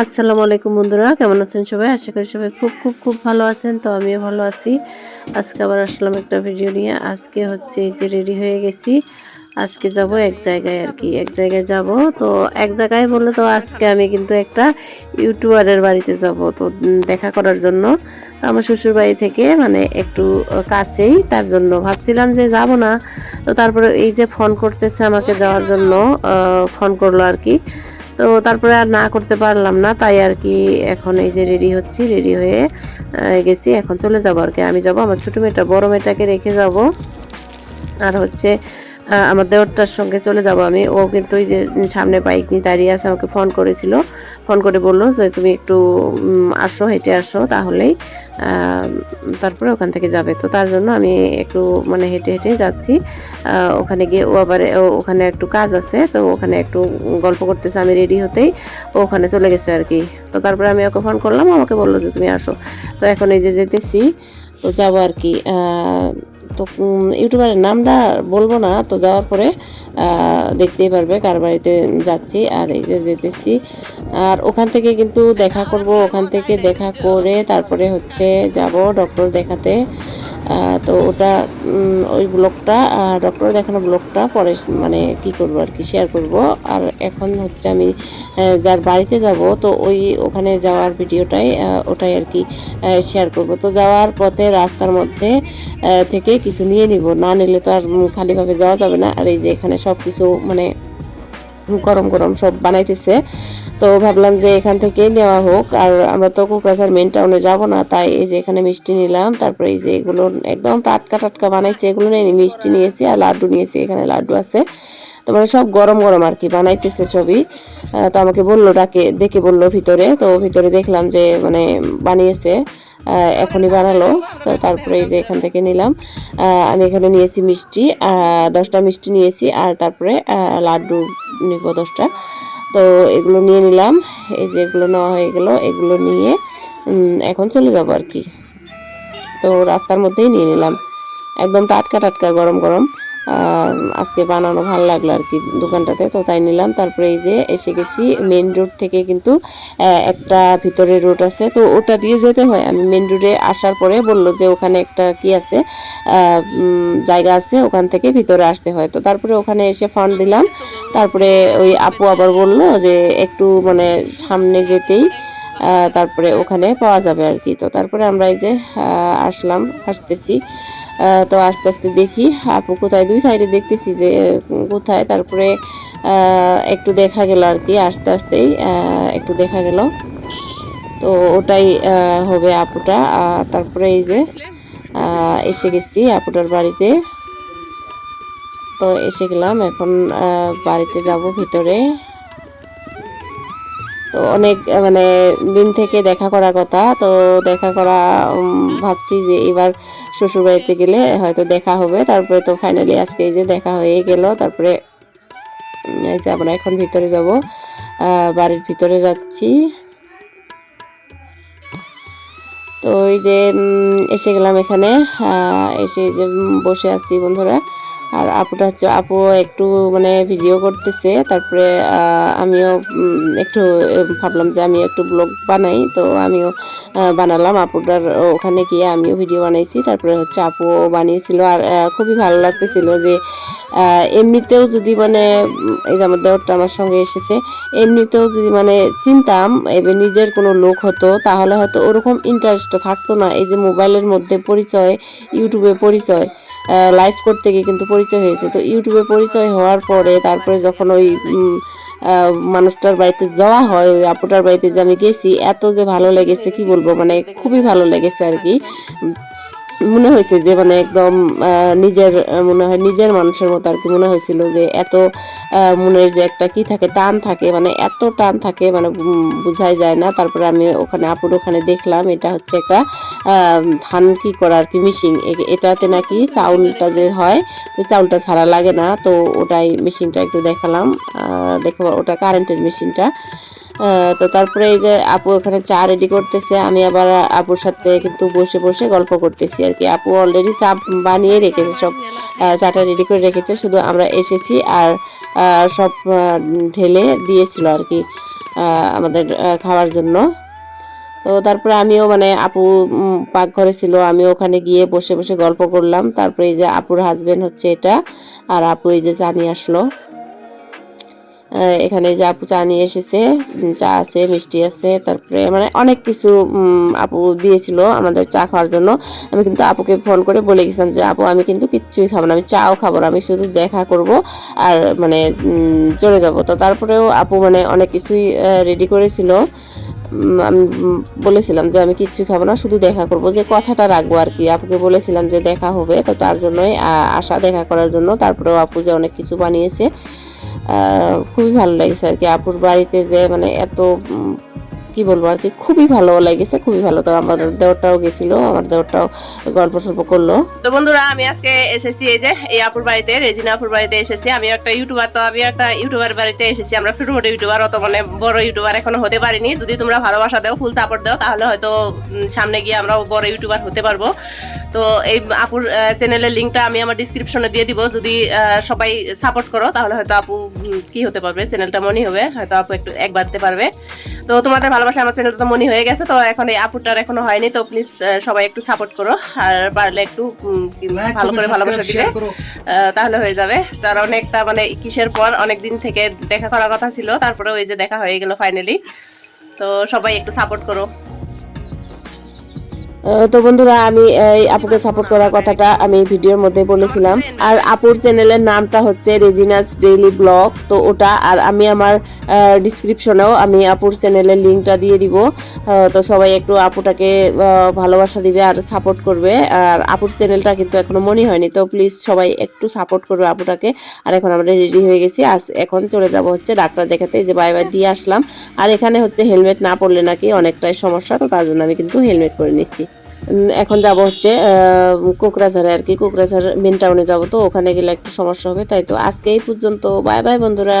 আসসালামু আলাইকুম বন্ধুরা, কেমন আছেন সবাই? আশা করি সবাই খুব খুব খুব ভালো আছেন। তো আমিও ভালো আছি। আজকে আবার আসলাম একটা ভিডিও নিয়ে। আজকে হচ্ছে এই যে রেডি হয়ে গেছি। আজকে যাব এক জায়গায় আর কি, এক জায়গায় যাব। তো এক জায়গায় বললে তো আজকে আমি কিন্তু একটা ইউটিউবারের বাড়িতে যাব, তো দেখা করার জন্য। আমার শ্বশুর বাড়ি থেকে মানে একটু কাছেই, তার জন্য ভাবছিলাম যে যাব না। তো তারপরে এই যে ফোন করতেছে আমাকে যাওয়ার জন্য ফোন করল আর কি। তো তারপরে আর না করতে পারলাম না, তাই আর কি এখন এই যে রেডি হচ্ছি রেডি হয়ে গেছি, এখন চলে যাব আর কি। আমি যাব, আমার ছোটো মেয়েটা, বড় মেয়েটাকে রেখে যাব। আর হচ্ছে আমার দেওরটার সঙ্গে চলে যাব আমি। ও কিন্তু ওই যে সামনে বাইক নিয়ে দাঁড়িয়ে আছে, আমাকে ফোন করেছিল। ফোন করে বলল যে, তুমি একটু আসো, হেঁটে আসো তাহলেই তারপরে ওখান থেকে যাবে। তো তার জন্য আমি একটু মানে হেঁটে হেঁটে যাচ্ছি। ওখানে গিয়ে ও আবার ওখানে একটু কাজ আছে, তো ওখানে একটু গল্প করতেছে, আমি রেডি হতেই ও ওখানে চলে গেছে আর কি। তো তারপরে আমি ওকে ফোন করলাম আমাকে বলল যে, তুমি আসো। তো এখন এই যে যেতেছি, তো যাব আর কি। তো ইউটিউবারের নামটা বলব না, তো যাওয়ার পরে দেখতেই পারবে কার বাড়িতে যাচ্ছি আর এই যে যেতেছি। আর ওখান থেকে কিন্তু দেখা করব, ওখান থেকে দেখা করে তারপরে হচ্ছে যাব ডক্টর দেখাতে। তো ওটা ওই ব্লগটা ডক্টর দেখানো ব্লগটা পরে মানে কি করব আর কি শেয়ার করব। আর এখন হচ্ছে আমি যার বাড়িতে যাব, তো ওই ওখানে যাওয়ার ভিডিওটাই ওটাই আর কি শেয়ার করব। তো যাওয়ার পথে রাস্তার মধ্যে থেকে কিছু নিয়ে নিব। না নিলে তো আর খালিভাবে যাওয়া যাবে না। আর এই যে এখানে সব কিছু মানে গরম গরম সব বানাইতেছে। তো ভাবলাম যে এখান থেকেই নেওয়া হোক। আর আমরা তো কোকরাঝার মেন টাউনে যাব না। তাই এই যে এখানে মিষ্টি নিলাম। তারপরে এই যে এগুলো একদম টাটকা টাটকা বানাইছে। এগুলো নেই মিষ্টি নিয়েছি আর লাড্ডু নিয়েছি। এখানে লাড্ডু আছে। তো মানে সব গরম গরম আর কি বানাইতেছে সবই। তো আমাকে বলল, ডাকে দেখে বলল ভিতরে। তো ভিতরে দেখলাম যে মানে বানিয়েছে। এখনই বানালো। তো তারপরে এই যে এখান থেকে নিলাম। আমি এখানে নিয়েছি মিষ্টি দশটা মিষ্টি নিয়েছি আর তারপরে লাড্ডু নিব দশটা। তো এগুলো নিয়ে নিলাম। এই যে এগুলো নেওয়া হয়ে গেল। এগুলো নিয়ে এখন চলে যাব আর কি। তো রাস্তার মধ্যেই নিয়ে নিলাম। একদম টাটকা টাটকা, গরম গরম। আজকে বানানো ভালো লাগল আর কি দোকানটাতে, তো তাই নিলাম। তারপরে এই যে এসে গেছি মেন রোড থেকে কিন্তু একটা ভিতরে রোড আছে। তো ওটা দিয়ে যেতে হয়। আমি মেন রোডে আসার পরে বলল যে ওখানে একটা কি আছে জায়গা আছে, ওখান থেকে ভিতরে আসতে হয়। তো তারপরে ওখানে এসে ফান্ড দিলাম। তারপরে ওই আপু আবার বলল যে একটু মানে সামনে যেতেই তারপরে ওখানে পাওয়া যাবে আর কি। তো তারপরে আমরা এই যে আসলাম, আসতেছি। তো আস্তে আস্তে দেখি। আপু কোথায়? দুই সাইডে দেখতেছি যে কোথায়? তারপরে একটু দেখা গেল আর কি, আস্তে আস্তেই একটু দেখা গেল। তো ওটাই হবে আপুটা। তারপরে এই যে এসে গেছি আপুটার বাড়িতে। তো এসে গেলাম, এখন বাড়িতে যাব ভিতরে। তো অনেক মানে দিন থেকে দেখা করার কথা। তো দেখা করা ভাবছি যে এবার শ্বশুর বাড়িতে গেলে হয়তো দেখা হবে। তারপরে তো ফাইনালি আজকে এই যে দেখা হয়ে গেল। তারপরে এই যে আমরা এখন ভিতরে যাব। বাড়ির ভিতরে যাচ্ছি। তো এই যে এসে গেলাম এখানে। এসে যে বসে আছি বন্ধুরা। আর আপুটা হচ্ছে আপু একটু মানে ভিডিও করতেছে, তারপরে আমিও একটু ভাবলাম যে আমি একটু ব্লগ বানাই, তো আমিও বানালাম। আপুটার ওখানে গিয়ে আমিও ভিডিও বানাইছি, তারপরে হচ্ছে আপুও বানিয়েছিল। আর খুবই ভালো লাগতেছিল যে এমনিতেও যদি মানে এই যে আমার দেওরটা আমার সঙ্গে এসেছে, এমনিতেও যদি মানে চিনতাম এবার নিজের কোনো লোক হতো, তাহলে হয়তো ওরকম ইন্টারেস্টটা থাকতো না। এই যে মোবাইলের মধ্যে পরিচয় ইউটিউবে পরিচয় লাইভ করতে গিয়ে কিন্তু পরিচয় হয়েছে। তো ইউটিউবে পরিচয় হওয়ার পরে তারপরে যখন ওই মানুষটার বাড়িতে যাওয়া হয়, ওই আপুটার বাড়িতে যে আমি গেছি, এত যে ভালো লেগেছে, কি বলব? মানে খুবই ভালো লেগেছে আর কি। মনে হয়েছে যে মানে একদম নিজের মনে হয় নিজের মানুষের মতো আর কি মনে হয়েছিল যে এত মনের যে একটা কি থাকে, টান থাকে মানে এত টান থাকে মানে বোঝাই যায় না। তারপরে আমি ওখানে, আপুর ওখানে দেখলাম, এটা হচ্ছে একটা ধান কি করা আর কি মিশিং এটাতে নাকি চাউলটা যে হয়, ওই চাউলটা ছাড়া লাগে না। তো ওটাই মেশিনটা একটু দেখালাম। দেখো, ওটা কারেন্টের মেশিনটা তো তারপরে এই যে আপু ওখানে চা রেডি করতেছে, আমি আবার আপুর সাথে কিন্তু বসে বসে গল্প করতেছি আর কি। আপু অলরেডি চা বানিয়ে রেখেছে, সব চাটা রেডি করে রেখেছে, শুধু আমরা এসেছি আর সব ঢেলে দিয়েছিল আর কি আমাদের খাওয়ার জন্য। তো তারপরে আমিও মানে আপু পাকঘরে ছিল, আমি ওখানে গিয়ে বসে বসে গল্প করলাম। তারপরে এই যে আপুর হাজবেন্ড হচ্ছে এটা, আর আপু এই যে চা নিয়ে আসলো। এখানে যে আপু চা নিয়ে এসেছে চা আছে, মিষ্টি আছে, তারপরে মানে অনেক কিছু আপু দিয়েছিল আমাদের চা খাওয়ার জন্য। আমি কিন্তু আপুকে ফোন করে বলে গেছিলাম যে, আপু, আমি কিন্তু কিচ্ছুই খাব না, আমি চাও খাব না, আমি শুধু দেখা করব আর মানে চলে যাব। তো তারপরেও আপু মানে অনেক কিছুই রেডি করেছিল। আমি বলেছিলাম যে, আমি কিচ্ছু খাব না, শুধু দেখা করব। যে কথাটা রাখব আর কি। আপুকে বলেছিলাম যে, দেখা হবে। তো তার জন্যই আশা দেখা করার জন্য। তারপরেও আপু যে অনেক কিছু বানিয়েছে খুবই ভালো লেগেছে আর কি। আপুর বাড়িতে যে মানে এত কি বলব আর কি, খুবই ভালো লেগেছে, খুবই ভালো। তো আমাদের দেওরটাও গেছিল, আমার দেওরটাও গল্প সল্প করল। তো বন্ধুরা, আমি আজকে এসেছি এই যে, এই আপুর বাড়িতে, রেজিনা আপুর বাড়িতে এসেছি। আমি একটা ইউটিউবার, তো আমি একটা ইউটিউবার বাড়িতে এসেছি। আমরা ছোট মোটো ইউটিউবার, অত মানে বড় ইউটিউবার এখনও হতে পারিনি। যদি তোমরা ভালোবাসা দাও, ফুল সাপোর্ট দাও, তাহলে হয়তো সামনে গিয়ে আমরাও বড় ইউটিউবার হতে পারব। তো এই আপুর চ্যানেলের লিঙ্কটা আমি আমার ডিসক্রিপশনে দিয়ে দিব। যদি সবাই সাপোর্ট করো তাহলে হয়তো আপু কি হতে পারবে? চ্যানেলটা মনি হবে হয়তো আপু একটু এক বাড়তে পারবে। তো তোমাদের ভালোবাসা আমার চ্যানেলটা তো মনি হয়ে গেছে তো এখন এই আপুটার এখনও হয়নি। তো প্লিজ সবাই একটু সাপোর্ট করো আর পারলে একটু ভালো করে ভালোবাসা দিবে তাহলে হয়ে যাবে। তার অনেকটা মানে কিসের পর অনেক দিন থেকে দেখা করার কথা ছিল তারপরে ওই যে দেখা হয়ে গেল ফাইনালি তো সবাই একটু সাপোর্ট করো। তো বন্ধুরা, আমি এই আপুকে সাপোর্ট করার কথাটা আমি ভিডিওর মধ্যে বলেছিলাম। আর আপুর চ্যানেলের নামটা হচ্ছে রেজিনাস ডেইলি ব্লগ তো ওটা, আর আমি আমার ডিসক্রিপশনেও আমি আপুর চ্যানেলের লিঙ্কটা দিয়ে দিব। তো সবাই একটু আপুটাকে ভালোবাসা দিবে আর সাপোর্ট করবে। আর আপুর চ্যানেলটা কিন্তু এখনও মনে হয়নি, তো প্লিজ সবাই একটু সাপোর্ট করবে আপুটাকে। আর এখন আমরা রেডি হয়ে গেছি। আর এখন চলে যাব হচ্ছে ডাক্তার দেখাতে যে বাই বাই দিয়ে আসলাম। আর এখানে হচ্ছে হেলমেট না পরলে নাকি অনেকটাই সমস্যা, তো তার জন্য আমি কিন্তু হেলমেট পরে নিচ্ছি। এখন যাব হচ্ছে কোকরাঝারে আর কি। কোকরাঝার মেন টাউনে যাব তো, ওখানে গেলে একটু সমস্যা হবে, তাই তো। আজকে এই পর্যন্ত, বাই বাই বন্ধুরা।